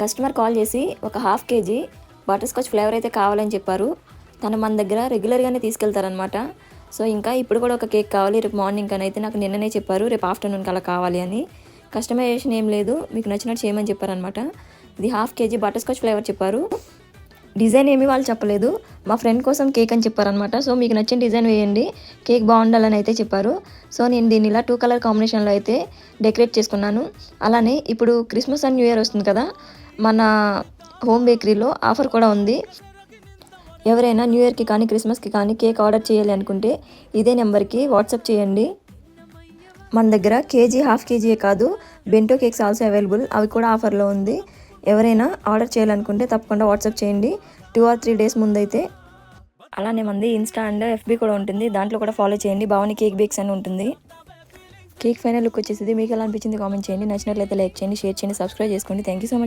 Customer call చేసి ఒక half KG butterscotch flavour అయితే కావాలని చెప్పారు. తను మన దగ్గర రెగ్యులర్గానే తీసుకెళ్తారనమాట సో ఇంకా ఇప్పుడు కూడా ఒక కేక్ కావాలి రేపు మార్నింగ్ అని అయితే నాకు నిన్ననే చెప్పారు. రేపు ఆఫ్టర్నూన్కి అలా కావాలి అని. కస్టమైజేషన్ ఏం లేదు మీకు నచ్చినట్టు చేయమని చెప్పారనమాట ఇది half KG butterscotch flavour చెప్పారు. డిజైన్ ఏమీ వాళ్ళు చెప్పలేదు. మా ఫ్రెండ్ కోసం కేక్ అని చెప్పారనమాట సో మీకు నచ్చిన డిజైన్ వేయండి. కేక్ బాగుండాలని అయితే చెప్పారు. సో నేను దీన్ని ఇలా టూ కలర్ కాంబినేషన్లో అయితే డెకరేట్ చేసుకున్నాను. అలానే ఇప్పుడు క్రిస్మస్ అండ్ న్యూ ఇయర్ వస్తుంది కదా మన హోమ్ బేకరీలో ఆఫర్ కూడా ఉంది. ఎవరైనా న్యూ ఇయర్కి కానీ క్రిస్మస్కి కానీ కేక్ ఆర్డర్ చేయాలి అనుకుంటే ఇదే నెంబర్కి వాట్సాప్ చేయండి. మన దగ్గర కేజీ హాఫ్ కేజీయే కాదు బెంటో కేక్స్ ఆల్సో అవైలబుల్. అవి కూడా ఆఫర్లో ఉంది. ఎవరైనా ఆర్డర్ చేయాలనుకుంటే తప్పకుండా వాట్సాప్ చేయండి. టూ ఆర్ త్రీ డేస్ ముందైతే. అలానే మంది ఇన్స్టా అండ్ ఎఫ్బీ కూడా ఉంటుంది. దాంట్లో కూడా ఫాలో చేయండి. బాగుని కేక్ బేక్స్ అని ఉంటుంది. కేక్ ఫైనల్ లుక్ వచ్చేసింది. మీకు ఎలా అనిపించింది కామెంట్ చేయండి. నచ్చినట్లయితే లైక్ చేయండి షేర్ చేయండి సబ్స్క్రైబ్ చేసుకోండి. Thank you so much.